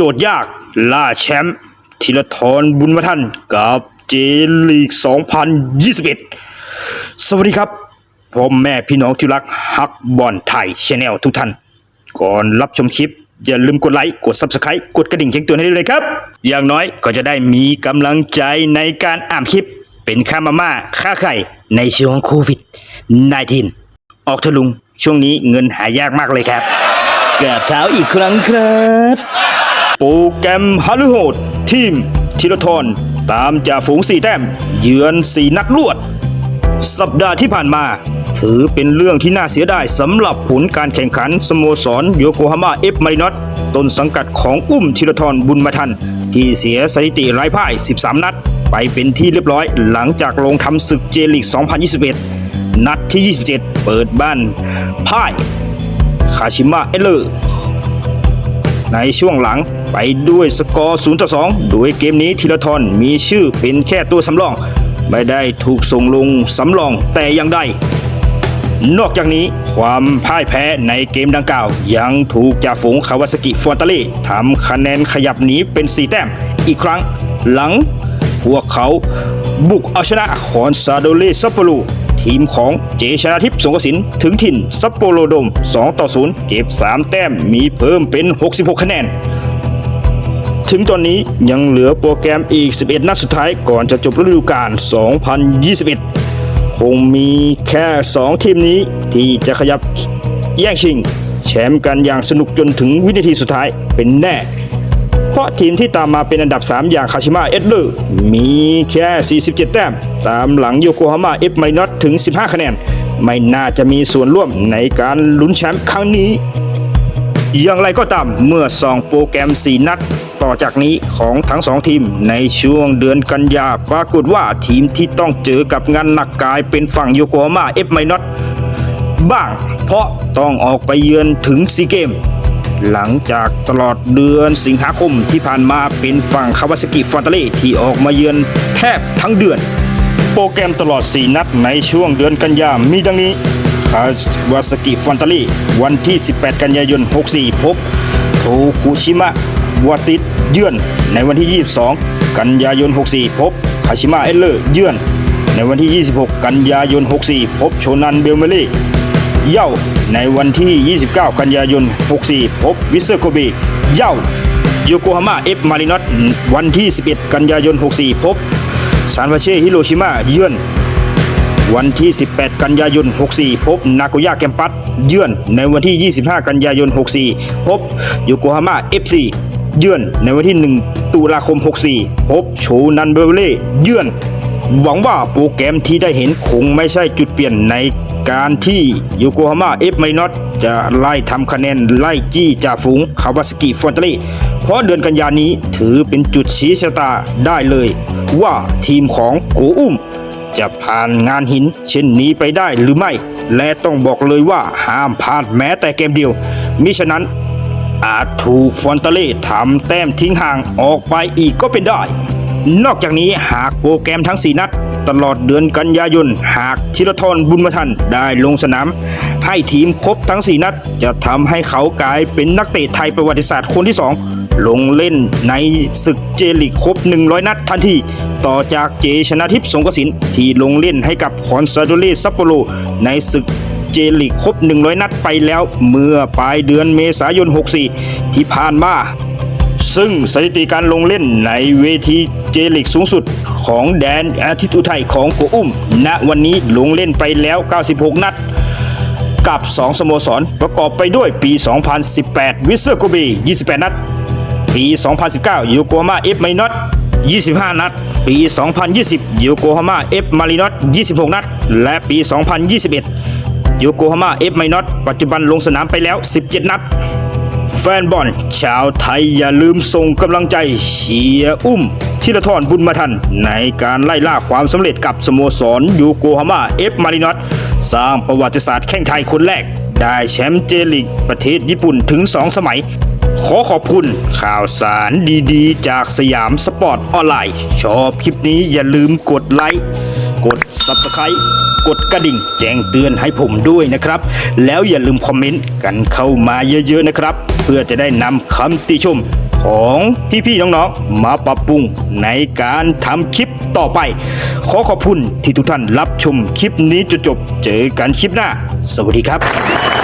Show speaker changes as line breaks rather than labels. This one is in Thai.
โจทย์ยากล่าแชมป์ธีรทรบุญมาทันกับเจลีก 2021 สวัสดีครับพ่อแม่พี่น้องที่รักฮักบอลไทยชแนลทุกท่าน ก่อนรับชมคลิป อย่าลืมกดไลค์ กด Subscribe กดกระดิ่งแจ้งเตือนให้ด้วยครับ อย่างน้อยก็จะได้มีกำลังใจในการอ่านคลิป เป็นค่ามาม่าค่าไข่ในช่วงโควิด -19 ออกเถอะลุงช่วงนี้เงินหายากมากเลยครับกราบเท้าอีกครั้งครับ โปรแกรมฮัลโหด ทีมธีรทรตามจ่าฝูงสี่แต้ม เยือน4นัดรวด สัปดาห์ที่ผ่านมา ถือเป็นเรื่องที่น่าเสียดายสำหรับผลการแข่งขันสโมสรโยโกฮาม่าเอฟมารินอตต้นสังกัดของอุ้มธีรทรบุญมาทัน ที่เสียสถิติไร้พ่าย 13 นัด ไปเป็นที่เรียบร้อยหลังจากลงทำศึกเจลิก 2021 นัดที่ 27 เปิดบ้านพ่ายคาชิมะเอเลอร์ ในช่วงหลังไปด้วยสกอร์ 0 ต่อ 2 โดยเกมนี้ธีรทรมีชื่อเป็นแค่ตัวสำรอง ไม่ได้ถูกส่งลงสำรองแต่อย่างใดนอกจากนี้ความพ่ายแพ้ในเกมดังกล่าว ยังถูกจ่าฝูงคาวาสกิฟอนตาเล่ทำคะแนนขยับหนีเป็น 4 แต้มอีกครั้งหลัง พวกเขาบุกเอาชนะคอนซาโดเลซัปโปโรทีมของเจชนาทิพย์สงกสินถึงถิ่นซัปโปโรดม 2 ต่อ 0 เก็บ 3 แต้มมีเพิ่มเป็น 66 คะแนน ถึงตอนนี้ยังเหลือโปรแกรมอีก 11 นัดสุดท้ายก่อนจะจบฤดูกาล 2021 คงมีแค่ 2 ทีมนี้ที่จะขยับแย่งชิง แชมป์กันอย่างสนุกจนถึงวินาทีสุดท้ายเป็นแน่เพราะทีมที่ตามมาเป็นอันดับ 3 อย่างคาชิมะเอสเลอร์มีแค่ 47 แต้ม ตามหลังโยโกฮาม่าเอฟไมนอตถึง 15 คะแนน ไม่น่าจะมีส่วนร่วมในการลุ้นแชมป์ครั้งนี้ อย่างไรก็ตามเมื่อสองโปรแกรม 4 นัด ต่อจากนี้ของทั้ง2ทีมในช่วงเดือนกันยาปรากฏว่าทีมที่ต้องเจอกับงานหนักกายเป็นฝั่งโยโกฮาม่าเอฟไมนอตบ้าง เพราะต้องออกไปเยือนถึงซีเกม หลังจากตลอดเดือนสิงหาคมที่ผ่านมาเป็นฝั่งคาวาสกิฟอนตาเล่ที่ออกมาเยือนแทบทั้งเดือน ปรแกรมตลอด 4 นัดในช่วงเดือนกันยามีดังนี้ คาวาสกิฟอนตาล่วันที่ 18 กันยายน 64 พบโทคุชิมะวาติสเยือน ในวันที่ 22 กันยายน 64 พบคาชิมะเอลเลอร์เยือน ในวันที่ 26 กันยายน 64 พบโชนันเบลเมล่เย่าในวันที่ 29 กันยายน 64 พบวิเซอร์โกเบเย่าโยโกฮาม่าเอฟมารินอตวันที่ 11 กันยายน 64 พบ ซานฟาเช่ฮิโรชิมาเยือน วันที่ 18 กันยายน 64 พบนาโกย่าแกมปัสเยือน ในวันที่ 25 กันยายน 64 พบโยโกฮาม่า FC เยือน ในวันที่ 1 ตุลาคม 64 พบโชนันเบเวเล่เยือน หวังว่าโปรแกรมที่ได้เห็นคงไม่ใช่จุดเปลี่ยนใน การที่โยโกฮาม่าเอฟไมนอตจะไล่ทำคะแนนไล่จี้จ่าฝูงคาวาสกิฟอนตาล่เพราะเดือนกันยานี้ถือเป็นจุดชี้ชะตาได้เลย ว่าทีมของโกอุ้ม จะผ่านงานหินเช่นนี้ไปได้หรือไม่ และต้องบอกเลยว่าห้ามพลาดแม้แต่เกมเดียว มิฉะนั้นอาจถูกฟอนตาเล่ทำแต้มทิ้งห่างออกไปอีกก็เป็นได้ นอกจากนี้หากโปรแกรมทั้ง 4 นัด ตลอดเดือนกันยายน หากธีรทรบุญมาทันได้ลงสนาม ให้ทีมครบทั้ง 4 นัด จะทำให้เขากลายเป็นนักเตะไทยประวัติศาสตร์คนที่ 2 ลงเล่นในศึกเจลิกครบ 100 นัดทันที ต่อจากเจชนะทิพย์สงกสินที่ลงเล่นให้กับคอนซาโดเลซัปโปโรในศึกเจลิกครบ 100 นัดไปแล้วเมื่อปลายเดือนเมษายน 64 ที่ผ่านมา ซึ่งสถิติการลงเล่นในเวทีเจลิกสูงสุดของแดนอาทิตย์อุทัยของโกอุ้ม ณวันนี้ลงเล่นไปแล้ว 96 นัด กับ 2 สโมสร ประกอบไปด้วยปี 2018 วิสเซอร์โกเบ 28 นัด ปี 2019โยโกฮาม่าเอฟไมนอต25 นัด ปี 2020โยโกฮาม่าเอฟมารินอต26 นัด และปี 2021โยโกฮาม่าเอฟไมนอตปัจจุบันลงสนามไปแล้ว 17 นัด แฟนบอลชาวไทยอย่าลืมส่งกำลังใจเชียร์อุ้มธีรทรบุญมาทัน ในการไล่ล่าความสำเร็จกับสโมสรยูโกฮาม่าเอฟมารินอตสร้างประวัติศาสตร์แข่งไทยคนแรก ได้แชมป์เจลิกประเทศญี่ปุ่นถึง 2 สมัย ขอขอบคุณข่าวสารดีๆ จากสยามสปอร์ตออนไลน์ ชอบคลิปนี้อย่าลืมกดไลค์กด Subscribe กดกระดิ่ง แจ้งเตือนให้ผมด้วยนะครับ แล้วอย่าลืมคอมเมนต์กันเข้ามาเยอะๆนะครับ เพื่อจะได้นำคำติชมของพี่ๆน้องๆมาปรับปรุงในการทำคลิปต่อไป ขอขอบคุณที่ทุกท่านรับชมคลิปนี้จนจบ เจอกันคลิปหน้า สวัสดีครับ